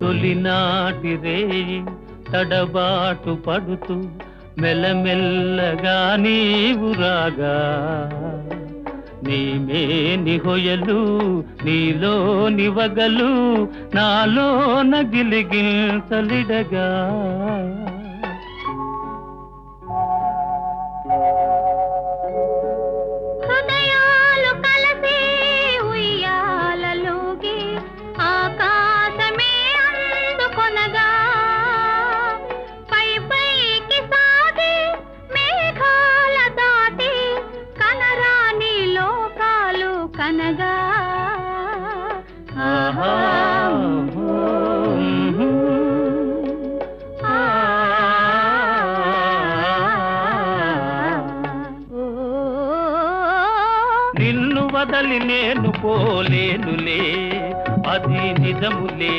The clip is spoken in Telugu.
తొలినాటి రేయి తడబాటు పడుతూ మెల్లమెల్లగా నీవు రాగా. నీమే నిహొయలు నీలో నివగలు నాలో నగిలిగిల్ తలిడగా. కనగా. ఆహా. నిన్ను వదలి నేను పోలేనులే అది నిజములే.